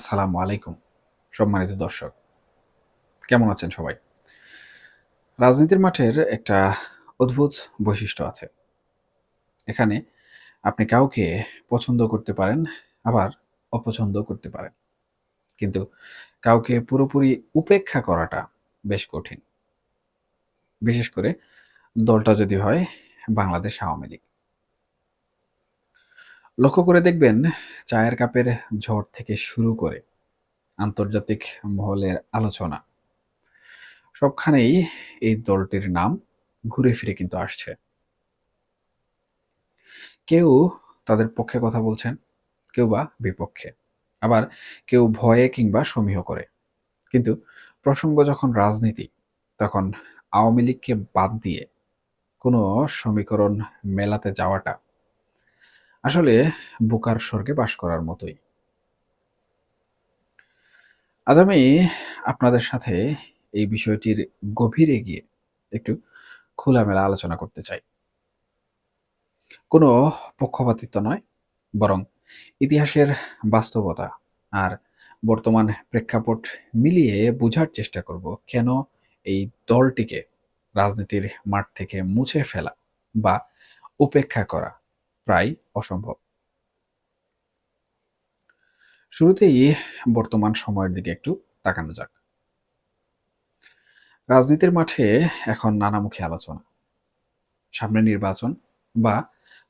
আসসালামু আলাইকুম, সম্মানিত দর্শক। কেমন আছেন সবাই? রাজনীতির মাঠের একটা অদ্ভুত বৈশিষ্ট্য আছে। এখানে আপনি কাউকে পছন্দ করতে পারেন, আবার অপছন্দ করতে পারেন। কিন্তু কাউকে পুরোপুরি উপেক্ষা করাটা বেশ কঠিন। বিশেষ করে দলটা যদি হয় বাংলাদেশ আওয়ামী লীগ। লক্ষ্য করে দেখবেন, চায়ের কাপের ঝড় থেকে শুরু করে আন্তর্জাতিক মহলের আলোচনা, সবখানেই এই দলটির নাম ঘুরে ফিরে কিন্তু আসছে। কেউ তাদের পক্ষে কথা বলছেন, কেউ বা বিপক্ষে। আবার কেউ ভয়ে কিংবা সমীহ করে। কিন্তু প্রসঙ্গ যখন রাজনীতি, তখন আওয়ামী লীগকে বাদ দিয়ে কোনো সমীকরণ মেলাতে যাওয়াটা আসলে বোকার স্বর্গে বাস করার মতোই। আজ আমি আপনাদের সাথে এই বিষয়টির গভীরে গিয়ে একটু খোলামেলা আলোচনা করতে চাই। কোনো পক্ষপাতিত্ব নয়, বরং ইতিহাসের বাস্তবতা আর বর্তমান প্রেক্ষাপট মিলিয়ে বোঝার চেষ্টা করব কেন এই দলটিকে রাজনীতির মাঠ থেকে মুছে ফেলা বা উপেক্ষা করা। প্রায় অসম্ভব। শুরুতেই বর্তমান সময়ের দিকে একটু তাকানো যাক। রাজনীতির মাঠে এখন নানামুখী আলোচনা। সামনে নির্বাচন বা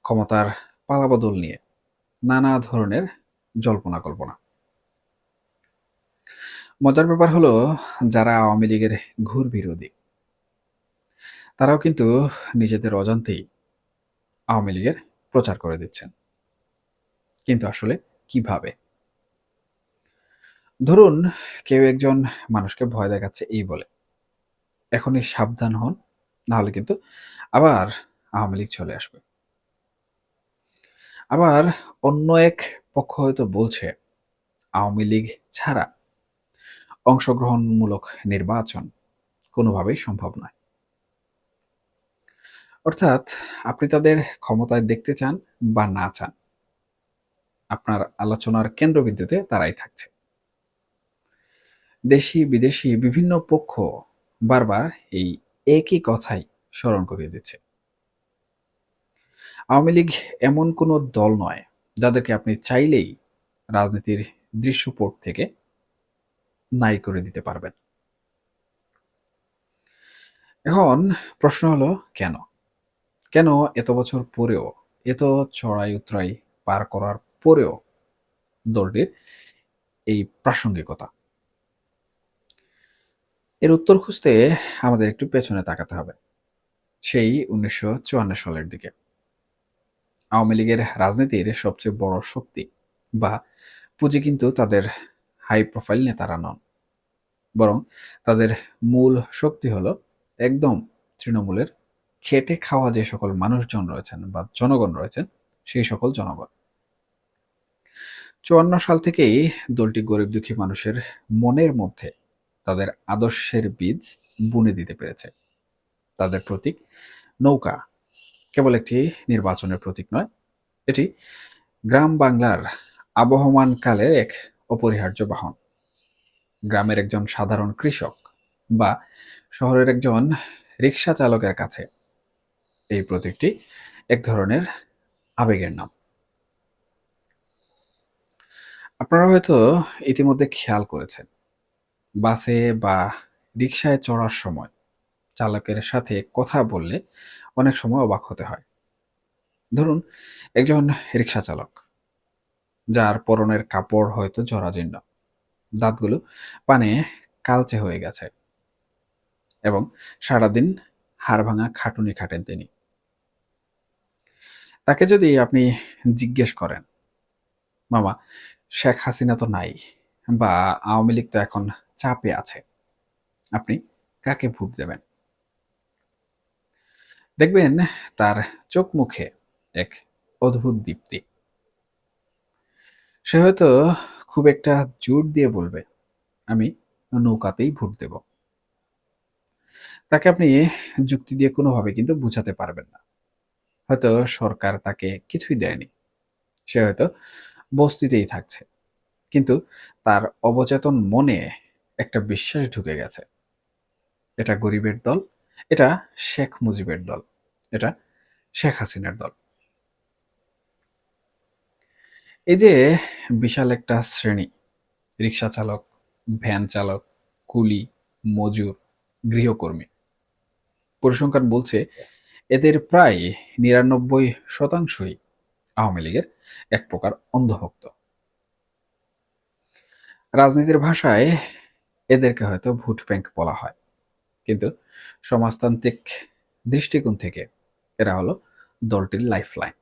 ক্ষমতার পালাবদল নিয়ে নানা ধরনের জল্পনা কল্পনা। মজার ব্যাপার হলো, যারা আওয়ামী লীগের ঘুর বিরোধী, তারাও কিন্তু নিজেদের অজান্তেই আওয়ামী লীগের প্রচার করে দিচ্ছেন। কিন্তু আসলে কীভাবে? ধরুন, কেউ একজন মানুষকে ভয় দেখাচ্ছে এই বলে। এখনই সাবধান হন, নাহলে কিন্তু আবার আওয়ামী লীগ চলে আসবে। আবার অন্য এক পক্ষ হয়তো বলছে, আওয়ামী লীগ ছাড়া অংশগ্রহণমূলক নির্বাচন কোনোভাবেই সম্ভব নয়। অর্থাৎ আপনি তাদের ক্ষমতায় দেখতে চান বা না চান, আপনার আলোচনার কেন্দ্রবিন্দুতে তারাই থাকছে। দেশি, বিদেশি বিভিন্ন পক্ষ বারবার এই একই কথাই স্মরণ করিয়ে দিচ্ছে। আওয়ামী লীগ এমন কোনো দল নয় যাদেরকে আপনি চাইলেই রাজনীতির দৃশ্যপট থেকে নাই করে দিতে পারবেন। এখন প্রশ্ন হলো, কেন? কেন এত বছর পরেও, এত চড়াই উতরাই পার করার পরেও দলটির এই প্রাসঙ্গিকতা? এর উত্তর খুঁজতে আমাদের একটু পেছনে তাকাতে হবে, সেই উনিশশো চুয়ান্ন সালের দিকে। আওয়ামী লীগের রাজনীতির সবচেয়ে বড় শক্তি বা পুঁজি কিন্তু তাদের হাই প্রোফাইল নেতারা নন। বরং তাদের মূল শক্তি হলো একদম তৃণমূলের খেটে খাওয়া যে সকল মানুষজন রয়েছেন বা জনগণ রয়েছেন, সেই সকল জনগণ। চুয়ান্ন সাল থেকেই দলটি গরিব দুঃখী মানুষের মনের মধ্যে তাদের আদর্শের বীজ বুনে দিতে পেরেছে। তাদের প্রতীক নৌকা কেবল একটি নির্বাচনের প্রতীক নয়, এটি গ্রাম বাংলার আবহমান কালের এক অপরিহার্য বাহন। গ্রামের একজন সাধারণ কৃষক বা শহরের একজন রিক্সা চালকের কাছে এই প্রতীকটি এক ধরনের আবেগের নাম। আপনারা হয়তো ইতিমধ্যে খেয়াল করেছেন, বাসে বা রিক্সায় চড়ার সময় চালকের সাথে কথা বললে অনেক সময় অবাক হতে হয়। ধরুন, একজন রিক্সা চালক, যার পরনের কাপড় হয়তো জরাজীর্ণ, দাঁতগুলো পানে কালচে হয়ে গেছে এবং সারাদিন হাড় ভাঙা খাটুনি খাটেন তিনি। তাকে যদি আপনি জিজ্ঞেস করেন, মামা, শেখ হাসিনা তো নাই বা আওয়ামী লীগ তো এখন চাপে আছে, আপনি কাকে ভোট দেবেন? দেখবেন তার চোখ মুখে এক অদ্ভুত দীপ্তি। সে হয়তো খুব একটা জোর দিয়ে বলবে, আমি নৌকাতেই ভোট দেব। তাকে আপনি যুক্তি দিয়ে কোনোভাবে কিন্তু বুঝাতে পারবেন না। হয়তো সরকার তাকে কিছুই দেয়নি। সে হয়তো বস্তিতেই থাকছে। কিন্তু তার অবচেতন মনে একটা বিশ্বাস ঢুকে গেছে। এটা গরিবের দল, এটা শেখ মুজিবের দল, এটা শেখ হাসিনার দল। এই যে বিশাল একটা শ্রেণি রিক্সা চালক, ভ্যান চালক, কুলি, মজুর, গৃহকর্মী। পরিসংখ্যান বলছে এদের প্রায় নিরানব্বই শতাংশই আওয়ামী লীগের এক প্রকার অন্ধভক্ত। রাজনীতির ভাষায় এদেরকে হয়তো ভোট ব্যাংক বলা হয়, কিন্তু সমাজতান্ত্রিক দৃষ্টিকোণ থেকে এরা হলো দলটির লাইফলাইন।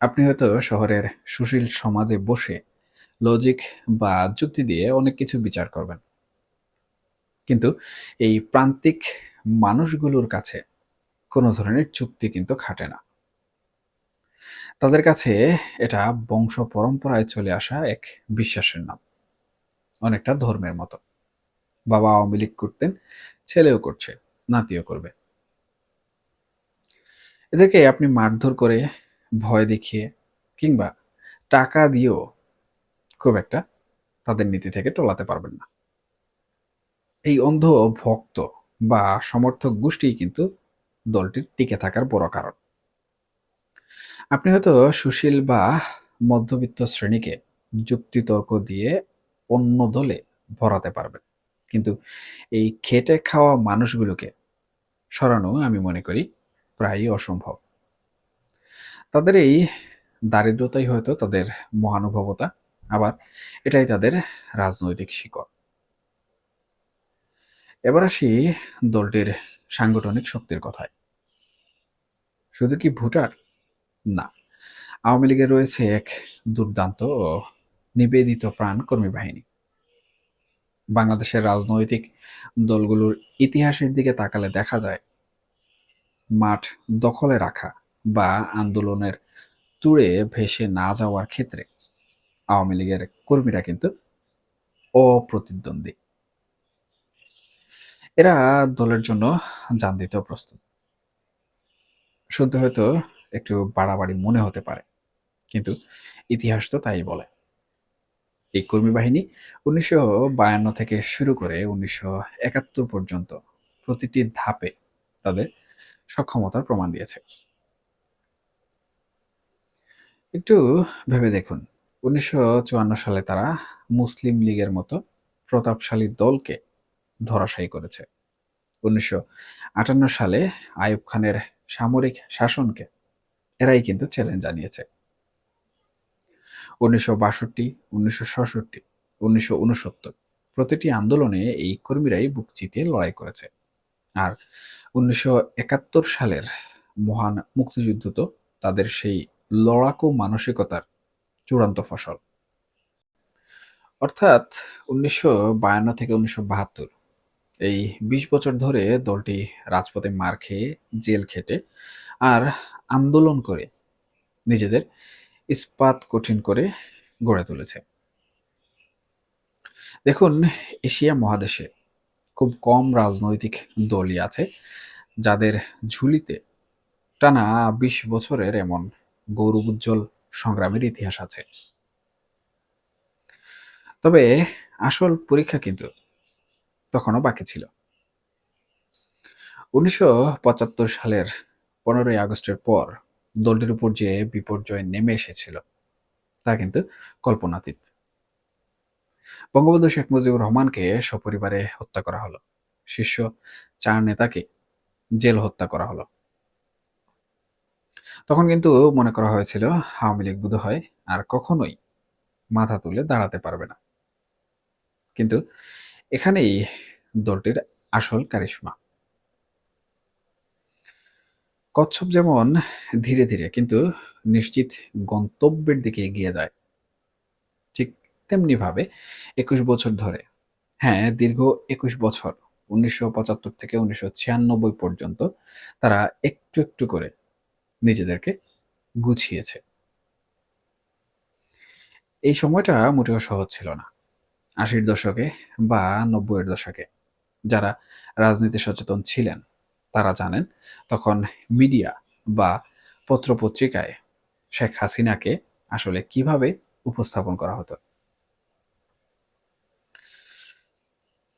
আপনি হয়তো শহরের সুশীল সমাজে বসে লজিক বা যুক্তি দিয়ে অনেক কিছু বিচার করবেন, কিন্তু এই প্রান্তিক মানুষগুলোর কাছে কোনো ধরনের চুক্তি কিন্তু খাটে না। তাদের কাছে এটা বংশ পরম্পরায় চলে আসা এক বিশ্বাসের নাম, অনেকটা ধর্মের মতো। বাবা আওয়ামী লীগ করতেন, ছেলেও করছে, নাতিও করবে। এদেরকে আপনি মারধর করে, ভয় দেখিয়ে কিংবা টাকা দিয়েও খুব একটা তাদের নীতি থেকে টলাতে পারবেন না। এই অন্ধ ভক্ত বা সমর্থক গোষ্ঠী কিন্তু দলটির টিকে থাকার বড় কারণ। আপনি হয়তো সুশীল বা মধ্যবিত্ত শ্রেণীকে যুক্তিতর্ক দিয়ে অন্য দলে ভরাতে পারবেন। কিন্তু এই খেটে খাওয়া মানুষগুলোকে সরানো আমি মনে করি প্রায়ই অসম্ভব। তাদের এই দারিদ্রতাই হয়তো তাদের মহানুভবতা, আবার এটাই তাদের রাজনৈতিক শিকড়। এবার আসি দলটির সাংগঠনিক শক্তির কথায়। শুধু কি ভোটার? না। আওয়ামী লীগের রয়েছে এক দুর্দান্ত নিবেদিত প্রাণ কর্মী বাহিনী। বাংলাদেশের রাজনৈতিক দলগুলোর ইতিহাসের দিকে তাকালে দেখা যায়, মাঠ দখলে রাখা বা আন্দোলনের তুড়ে ভেসে না যাওয়ার ক্ষেত্রে আওয়ামী লীগের কর্মীরা কিন্তু অপ্রতিদ্বন্দ্বী। এরা দলের জন্য যান দিতেও প্রস্তুত। শুনতে হয়তো একটু বাড়াবাড়ি মনে হতে পারে, কিন্তু ইতিহাস তো তাই বলে। এই কর্মী বাহিনী উনিশশো বায়ান্ন থেকে শুরু করে উনিশশো একাত্তর পর্যন্ত প্রতিটি ধাপে তাদের সক্ষমতার প্রমাণ দিয়েছে। একটু ভেবে দেখুন, উনিশশো চুয়ান্ন সালে তারা মুসলিম লীগের মতো প্রতাপশালী দলকে ধরাশায়ী করেছে। উনিশশো আটান্ন সালে আইয়ুব খানের সামরিক শাসনকে এরাই কিন্তু চ্যালেঞ্জ জানিয়েছে। উনিশশো বাষট্টি, উনিশশো ছষট্টি, উনিশশো উনসত্তর প্রতিটি আন্দোলনে এই কর্মীরাই বুক চিতিয়ে লড়াই করেছে। আর উনিশশো একাত্তর সালের মহান মুক্তিযুদ্ধ তো তাদের সেই লড়াকু মানসিকতার চূড়ান্ত ফসল। অর্থাৎ উনিশশো বায়ান্ন থেকে উনিশশো বাহাত্তর এই বিশ বছর ধরে দলটি রাজপথে মার খেয়ে জেল খেটে আর আন্দোলন করে নিজেদের ইস্পাত কঠিন করে গড়ে তুলেছে। দেখুন, এশিয়া মহাদেশে খুব কম রাজনৈতিক দলই আছে যাদের ঝুলিতে টানা বিশ বছরের এমন গৌরব উজ্জ্বল সংগ্রামের ইতিহাস আছে। তবে আসল পরীক্ষা কিন্তু তখনও বাকি ছিল। উনিশশো সালের পনেরোই আগস্টের পর দলটির উপর যে বিপর্যয় নেমে এসেছিল, তা কিন্তু কল্পনাতীত। বঙ্গবন্ধু শেখ মুজিবুর রহমানকে সপরিবারে হত্যা করা হলো। শীর্ষ চার নেতাকে জেল হত্যা করা হলো। তখন কিন্তু মনে করা হয়েছিল, আওয়ামী লীগ বোধ হয় আর কখনোই মাথা তুলে দাঁড়াতে পারবে না। কিন্তু এখানেই দলটির আসল কারিশমা। কচ্ছপ যেমন ধীরে ধীরে কিন্তু নিশ্চিত গন্তব্যের দিকে এগিয়ে যায়, ঠিক তেমনি ভাবে একুশ বছর ধরে। হ্যাঁ দীর্ঘ একুশ বছর, উনিশশো পঁচাত্তর থেকে উনিশশো ছিয়ানব্বই পর্যন্ত তারা একটু একটু করে নিজেদেরকে গুছিয়েছে। এই সময়টা মোটেও সহজ ছিল না। আশির দশকে বা নব্বইয়ের দশকে যারা রাজনীতি সচেতন ছিলেন, তারা জানেন তখন মিডিয়া বা পত্রপত্রিকায় শেখ হাসিনাকে আসলে কীভাবে উপস্থাপন করা হতো।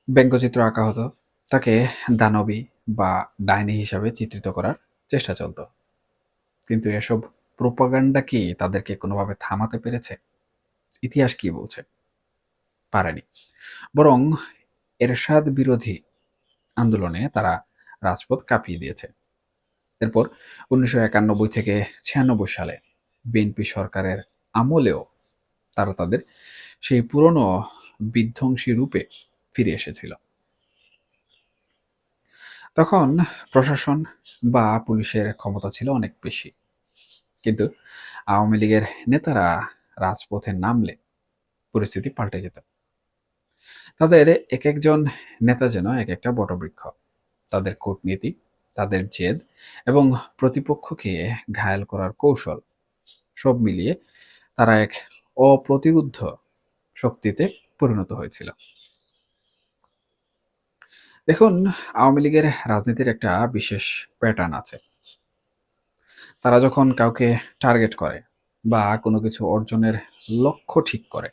ব্যঙ্গচিত্র আঁকা হতো, তাকে দানবী বা ডাইনি হিসাবে চিত্রিত করার চেষ্টা চলত। কিন্তু এসব প্রোপাগান্ডা কি তাদেরকে কোনোভাবে থামাতে পেরেছে? ইতিহাস কি বলছে? পারেনি। বরং এরশাদ বিরোধী আন্দোলনে তারা রাজপথ কাঁপিয়ে দিয়েছে। এরপর উনিশশো একানব্বই থেকে ছিয়ানব্বই সালে বিএনপি সরকারের আমলেও তারা তাদের সেই পুরনো বিধ্বংসী রূপে ফিরে এসেছিল। তখন প্রশাসন বা পুলিশের ক্ষমতা ছিল অনেক বেশি। কিন্তু আওয়ামী লীগের নেতারা রাজপথে নামলে পরিস্থিতি পাল্টে যেত। তাদের এক একজন নেতা যেন এক একটা বটবৃক্ষ। তাদের কূটনীতি, তাদের জেদ এবং প্রতিপক্ষকে ঘায়াল করার কৌশল। সব মিলিয়ে তারা এক অপ্রতিরুদ্ধ শক্তিতে পরিণত হয়েছিল। দেখুন, আওয়ামী লীগের রাজনীতির একটা বিশেষ প্যাটার্ন আছে। তারা যখন কাউকে টার্গেট করে বা কোনো কিছু অর্জনের লক্ষ্য ঠিক করে,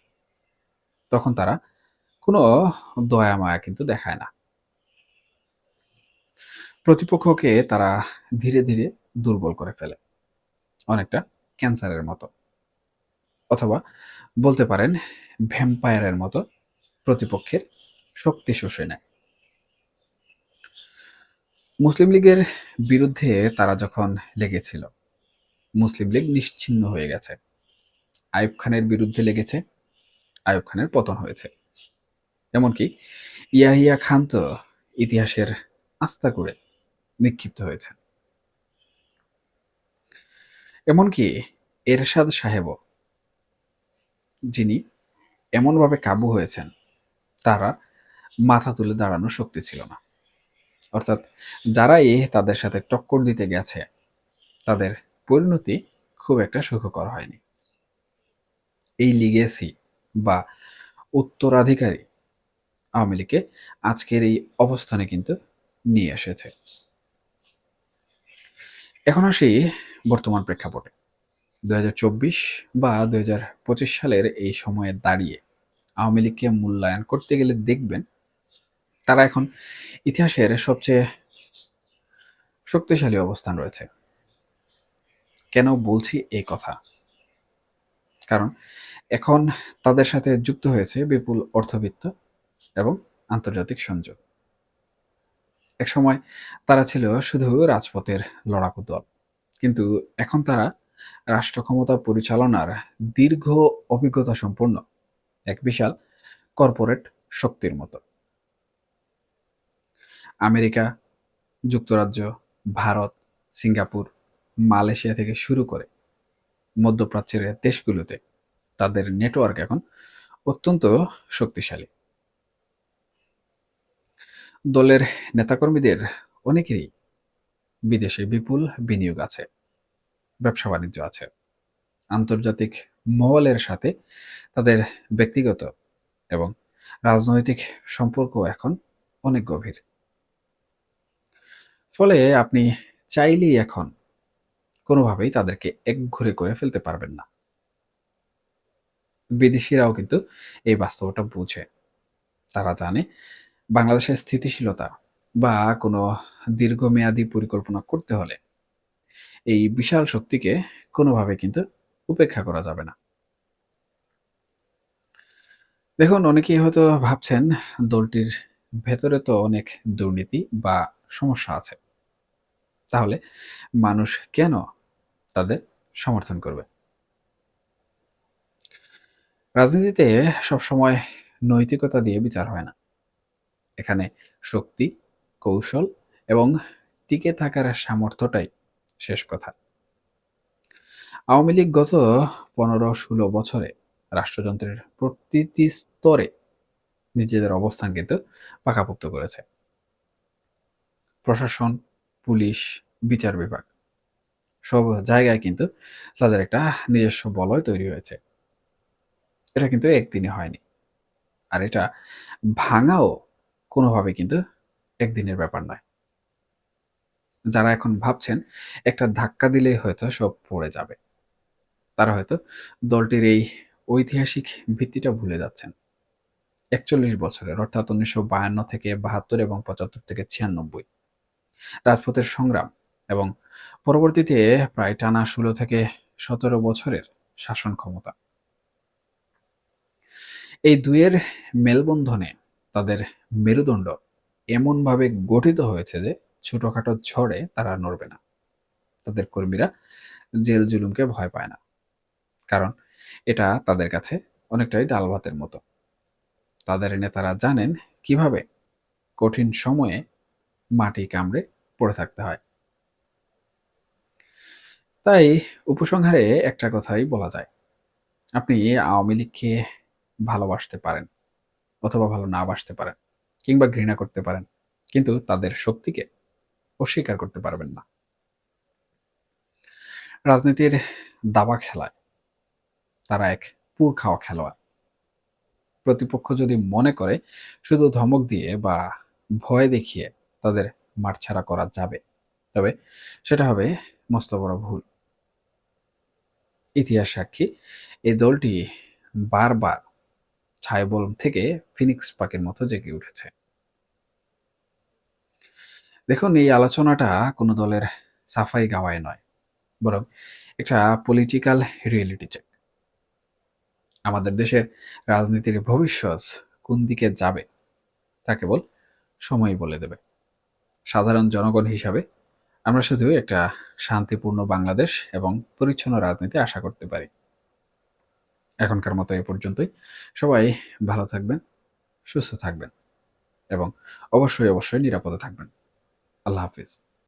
তখন তারা কোনো দয়া, মায়া কিন্তু দেখায় না। প্রতিপক্ষকে তারা ধীরে ধীরে দুর্বল করে ফেলে, অনেকটা ক্যান্সারের মতো। অথবা বলতে পারেন, ভ্যাম্পায়ারের মতো প্রতিপক্ষের শক্তি শোষে নেয়। মুসলিম লীগের বিরুদ্ধে তারা যখন লেগেছিল, মুসলিম লীগ নিশ্চিন্ন হয়ে গেছে। আইব খানের বিরুদ্ধে লেগেছে আইব খানের পতন হয়েছে। এমনকি ইয়াহিয়া খান তো ইতিহাসের আস্থা করে নিক্ষিপ্ত হয়েছে এমনকি এরশাদ সাহেবও যিনি এমনভাবে কাবু হয়েছেন, তারা মাথা তুলে দাঁড়ানোর শক্তি ছিল না। অর্থাৎ যারা এ তাদের সাথে টক্কর দিতে গেছে, তাদের পরিণতি খুব একটা সুখকর হয়নি। এই লিগেসি বা উত্তরাধিকারী আওয়ামী লীগকে আজকের এই অবস্থানে কিন্তু নিয়ে এসেছে। এখন আসি বর্তমান প্রেক্ষাপটে। দু হাজার চব্বিশ বা দুই হাজার পঁচিশ সালের এই সময়ে দাঁড়িয়ে আওয়ামী লীগকে মূল্যায়ন করতে গেলে দেখবেন তারা এখন ইতিহাসের সবচেয়ে শক্তিশালী অবস্থান রয়েছে। কেন বলছি এই কথা? কারণ এখন তাদের সাথে যুক্ত হয়েছে বিপুল অর্থবিত্ত এবং আন্তর্জাতিক সংযোগ। একসময় তারা ছিল শুধু রাজপথের লড়াকু দল, কিন্তু এখন তারা রাষ্ট্র ক্ষমতা পরিচালনার দীর্ঘ অভিজ্ঞতা সম্পন্ন এক বিশাল কর্পোরেট শক্তির মতো। আমেরিকা, যুক্তরাজ্য, ভারত, সিঙ্গাপুর, মালয়েশিয়া থেকে শুরু করে মধ্যপ্রাচ্যের দেশগুলোতে তাদের নেটওয়ার্ক এখন অত্যন্ত শক্তিশালী। দলের নেতাকর্মীদের অনেকেরই বিদেশে বিপুল বিনিয়োগ আছে, ব্যবসা বাণিজ্য আছে। আন্তর্জাতিক মহলের সাথে তাদের ব্যক্তিগত এবং রাজনৈতিক সম্পর্ক এখন অনেক গভীর। ফলে আপনি চাইলেই এখন কোনোভাবেই তাদেরকে একঘরে করে ফেলতে পারবেন না। বিদেশিরাও কিন্তু এই বাস্তবতা বুঝে। তারা জানে বাংলাদেশের স্থিতিশীলতা বা কোনো দীর্ঘমেয়াদী পরিকল্পনা করতে হলে এই বিশাল শক্তিকে কোনোভাবে কিন্তু উপেক্ষা করা যাবে না। দেখুন, অনেকেই হয়তো ভাবছেন দলটির ভেতরে তো অনেক দুর্নীতি বা সমস্যা আছে। তাহলে মানুষ কেন তাদের সমর্থন করবে? রাজনীতিতে সবসময় নৈতিকতা দিয়ে বিচার হয় না। এখানে শক্তি, কৌশল এবং টিকে থাকার সামর্থ্যটাই শেষ কথা। আওয়ামী লীগ গত পনেরো ষোলো বছরে রাষ্ট্রযন্ত্রের প্রতিটি স্তরে নিজেদের অবস্থান কিন্তু পাকাপোক্ত করেছে। প্রশাসন, পুলিশ, বিচার বিভাগ, সব জায়গায় কিন্তু তাদের একটা নিজস্ব বলয় তৈরি হয়েছে। এটা কিন্তু একদিনে হয়নি। আর এটা ভাঙাও কোনোভাবে কিন্তু একদিনের ব্যাপার নয়। যারা এখন ভাবছেন, একটা ধাক্কা দিলেই হয়তো সব পড়ে যাবে। তারা হয়তো দলটির এই ঐতিহাসিক ভিত্তিটা ভুলে যাচ্ছেন। একচল্লিশ বছরের, অর্থাৎ উনিশশো বায়ান্ন থেকে বাহাত্তর এবং পঁচাত্তর থেকে ছিয়ানব্বই। রাজপথের সংগ্রাম এবং পরবর্তীতে প্রায় টানা ষোলো থেকে সতেরো বছরের শাসন ক্ষমতা। এই দুয়ের মেলবন্ধনে তাদের মেরুদণ্ড এমনভাবে গঠিত হয়েছে যে ছোটখাটো ঝড়ে তারা নড়বে না। তাদের কর্মীরা জেল জুলুমকে ভয় পায় না। কারণ এটা তাদের কাছে অনেকটাই ডাল ভাতের মতো। তাদের নেতারা জানেন কীভাবে কঠিন সময়ে মাটি কামড়ে পড়ে থাকতে হয়। তাই উপসংহারে একটা কথাই বলা যায়। আপনি আওয়ামী লীগকে ভালোবাসতে পারেন। অথবা ভালো না বাসতে পারেন কিংবা ঘৃণা করতে পারেন, কিন্তু তাদের শক্তিকে অস্বীকার করতে পারবেন না। রাজনীতির দাবা খেলায় তারা এক পুর খাওয়া খেলোয়াড়। প্রতিপক্ষ যদি মনে করে শুধু ধমক দিয়ে বা ভয় দেখিয়ে তাদের মাঠছাড়া করা যাবে, তবে সেটা হবে মস্ত বড় ভুল। ইতিহাস সাক্ষী, এই দলটি বারবার ছায়াবল থেকে ফিনিক্স পাকের মতো জেগে উঠেছে। দেখুন, এই আলোচনাটা কোনো দলের সাফাই গাওয়ায় নয়, বরং একটা পলিটিক্যাল রিয়েলিটি চেক আমাদের দেশের রাজনীতির ভবিষ্যৎ কোন দিকে যাবে, তা কেবল সময় বলে দেবে। সাধারণ জনগণ হিসাবে আমরা শুধু একটা শান্তিপূর্ণ বাংলাদেশ এবং পরিচ্ছন্ন রাজনীতি আশা করতে পারি। এখনকার মতো এ পর্যন্তই। সবাই ভালো থাকবেন, সুস্থ থাকবেন এবং অবশ্যই অবশ্যই নিরাপদে থাকবেন। আল্লাহ হাফিজ।